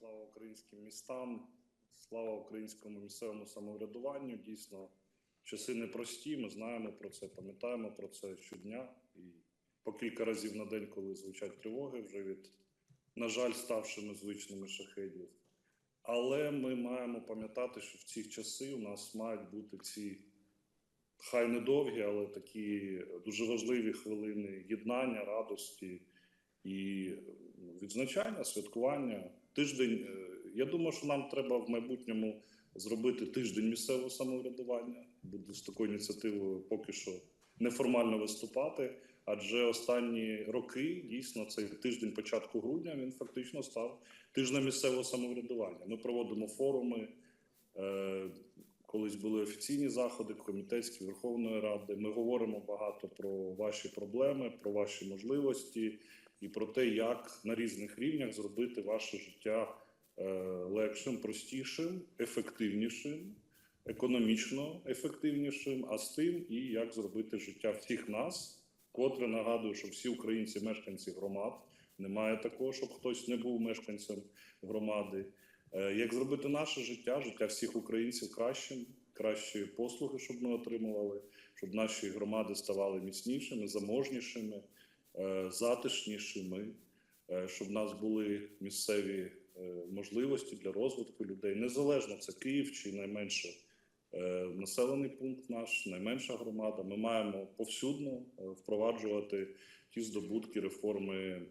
слава українським містам, слава українському місцевому самоврядуванню. Дійсно, часи непрості. Ми знаємо про це, пам'ятаємо про це щодня. І по кілька разів на день, коли звучать тривоги, вже від, на жаль, ставшими звичними шахедів. Але ми маємо пам'ятати, що в ці часи у нас мають бути ці хай недовгі, але такі дуже важливі хвилини єднання, радості і відзначання, святкування. Тиждень. е, Я думаю, що нам треба в майбутньому зробити тиждень місцевого самоврядування. Буду з такою ініціативою поки що неформально виступати. Адже останні роки дійсно цей тиждень початку грудня він фактично став тижнем місцевого самоврядування. Ми проводимо форуми. Е, колись були офіційні заходи, комітетські Верховної Ради. Ми говоримо багато про ваші проблеми, про ваші можливості і про те, як на різних рівнях зробити ваше життя е, легшим, простішим, ефективнішим, економічно ефективнішим, а з тим і як зробити життя всіх нас, котре нагадую, що всі українці мешканці громад. Немає такого, щоб хтось не був мешканцем громади. Е, Як зробити наше життя, життя всіх українців кращим, кращі послуги, щоб ми отримували, щоб наші громади ставали міцнішими, заможнішими, затишнішими, е, щоб в нас були місцеві е, можливості для розвитку людей. Незалежно це Київ чи найменше е, населений пункт наш, найменша громада. Ми маємо повсюдно е, впроваджувати ті здобутки реформи е,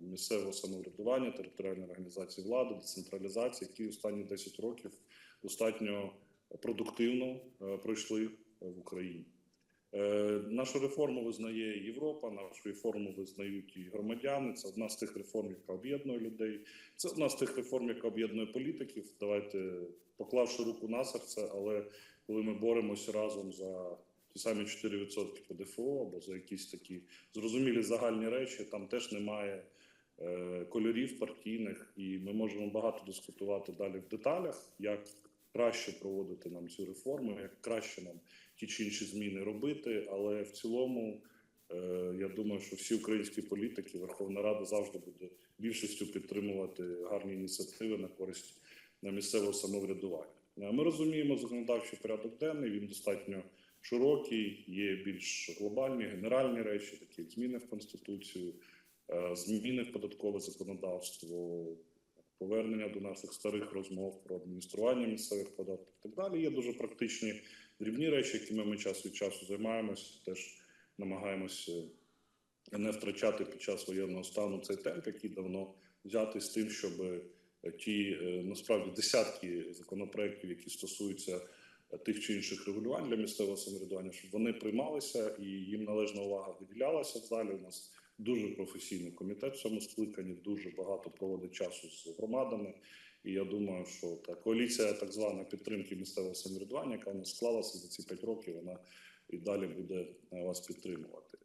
місцевого самоврядування, територіальної організації влади, децентралізації, які останні 10 років достатньо продуктивно е, пройшли в Україні. Е, Нашу реформу визнає Європа, нашу реформу визнають і громадяни. Це одна з тих реформ, яка об'єднує людей. Це одна з тих реформ, яка об'єднує політиків. Давайте поклавши руку на серце, але коли ми боремося разом за ті самі 4% ПДФО або за якісь такі зрозумілі загальні речі, там теж немає е, кольорів партійних, і ми можемо багато дискутувати далі в деталях, як краще проводити нам цю реформу, як краще нам ті чи інші зміни робити. Але в цілому е, я думаю, що всі українські політики, Верховна Рада завжди буде більшістю підтримувати гарні ініціативи на користь на місцевого самоврядування. Ми розуміємо законодавчий порядок денний. Він достатньо широкий, є більш глобальні генеральні речі, такі як зміни в конституцію, е, зміни в податкове законодавство, повернення до наших старих розмов про адміністрування місцевих податків. і Так далі є дуже практичні дрібні речі, якими ми час від часу займаємося. Теж намагаємося не втрачати під час воєнного стану цей темп, який давно взятий з тим, щоб ті е, насправді десятки законопроєктів, які стосуються е, тих чи інших регулювань для місцевого самоврядування, щоб вони приймалися і їм належна увага виділялася в залі. У нас дуже професійний комітет в цьому скликанні, дуже багато проводить часу з громадами. І я думаю, що та коаліція так звана підтримки місцевого самоврядування, яка у нас склалася за ці п'ять років, вона і далі буде е, вас підтримувати.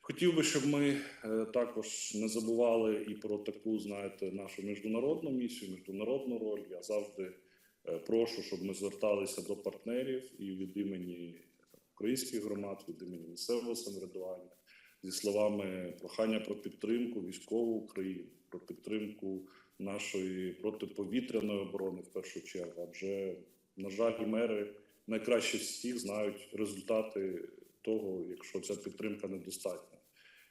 Хотів би, щоб ми е, також не забували і про таку, знаєте, нашу міжнародну місію, міжнародну роль. Я завжди е, прошу, щоб ми зверталися до партнерів і від імені українських громад, від імені місцевого самоврядування зі словами прохання про підтримку військову України, про підтримку нашої протиповітряної оборони в першу чергу. Адже, на жаль, мери найкраще всіх знають результати того, якщо ця підтримка недостатня.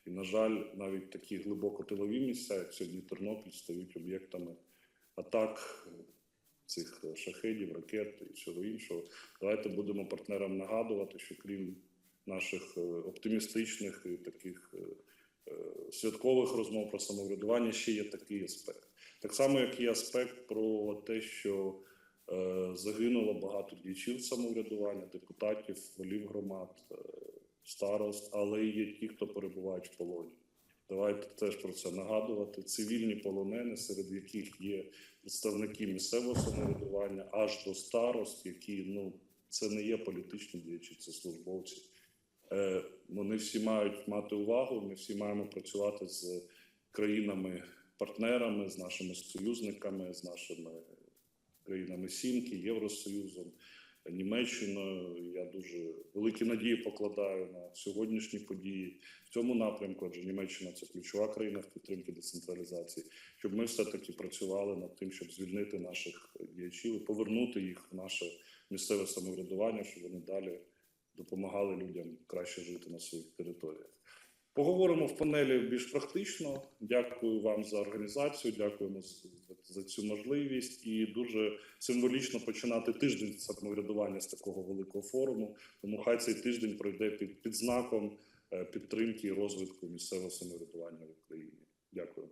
І, на жаль, навіть такі глибоко тилові місця, як сьогодні Тернопіль, стають об'єктами атак цих шахедів, ракет і всього іншого. Давайте будемо партнерам нагадувати, що крім наших е, оптимістичних і таких е, е, святкових розмов про самоврядування, ще є такий аспект. Так само, як і аспект про те, що загинуло багато діячів самоврядування, депутатів, голів громад, старост, але є ті, хто перебувають в полоні. Давайте теж про це нагадувати. Цивільні полонени, серед яких є представники місцевого самоврядування, аж до старост, які ну це не є політичні діячі, це службовці. Е, Вони всі мають мати увагу. Ми всі маємо працювати з країнами-партнерами, з нашими союзниками, з нашими країнами Сімки, Євросоюзом. Німеччиною. Я дуже великі надії покладаю на сьогоднішні події в цьому напрямку, адже Німеччина це ключова країна в підтримці децентралізації, щоб ми все таки працювали над тим, щоб звільнити наших діячів і повернути їх в наше місцеве самоврядування, щоб вони далі допомагали людям краще жити на своїх територіях. Поговоримо в панелі більш практично. Дякую вам за організацію. Дякуємо за цю можливість. І дуже символічно починати тиждень самоврядування з такого великого форуму. Тому хай цей тиждень пройде під, під знаком е, підтримки і розвитку місцевого самоврядування в Україні. Дякую.